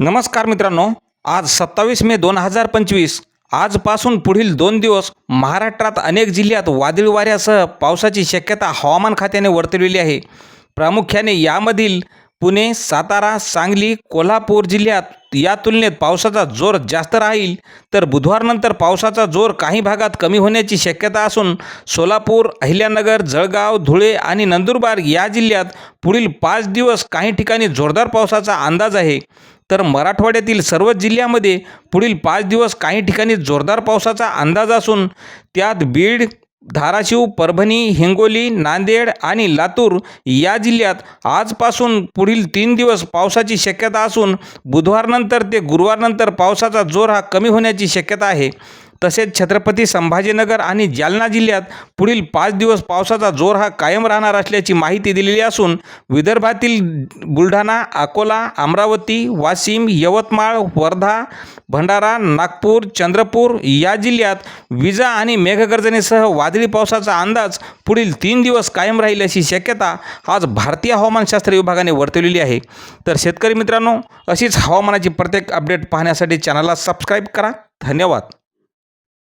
नमस्कार मित्रांनो आज सत्तावीस मे दोन हजार पंचवीस. आजपासून पुढील दोन दिवस महाराष्ट्रात अनेक जिल्ह्यात वादळी वाऱ्यासह पावसाची शक्यता हवामान खात्याने वर्तवलेली आहे. प्रामुख्याने यामधील पुणे सातारा सांगली कोल्हापूर जिल्ह्यात या तुलनेत पावसाचा जोर जास्त राहील तर बुधवारनंतर पावसाचा जोर काही भागात कमी होण्याची शक्यता असून सोलापूर अहिल्यानगर जळगाव धुळे आणि नंदुरबार या जिल्ह्यात पुढील पाच दिवस काही ठिकाणी जोरदार पावसाचा अंदाज आहे. तर मराठवाड्यातील सर्वच जिल्ह्यामध्ये पुढील पाच दिवस काही ठिकाणी जोरदार पावसाचा अंदाज असून त्यात बीड धाराशिव परभणी हिंगोली नांदेड आणि लातूर या जिल्ह्यात आजपासून पुढील तीन दिवस पावसाची शक्यता असून बुधवारनंतर ते गुरुवारनंतर पावसाचा जोर हा कमी होण्याची शक्यता आहे. तसेच छत्रपती संभाजीनगर आणि जालना जिल्ह्यात पुढील पाच दिवस पावसाचा जोर हा कायम राहणार असल्याची माहिती दिलेली असून विदर्भातील बुलढाणा अकोला अमरावती वाशिम यवतमाळ वर्धा भंडारा नागपूर चंद्रपूर या जिल्ह्यात विजा आणि मेघगर्जनेसह वादळी पावसाचा अंदाज पुढील तीन दिवस कायम राहील अशी शक्यता आज भारतीय हवामानशास्त्र विभागाने वर्तवलेली आहे. तर शेतकरी मित्रांनो अशीच हवामानाची प्रत्येक अपडेट पाहण्यासाठी चॅनलला सबस्क्राईब करा. धन्यवाद.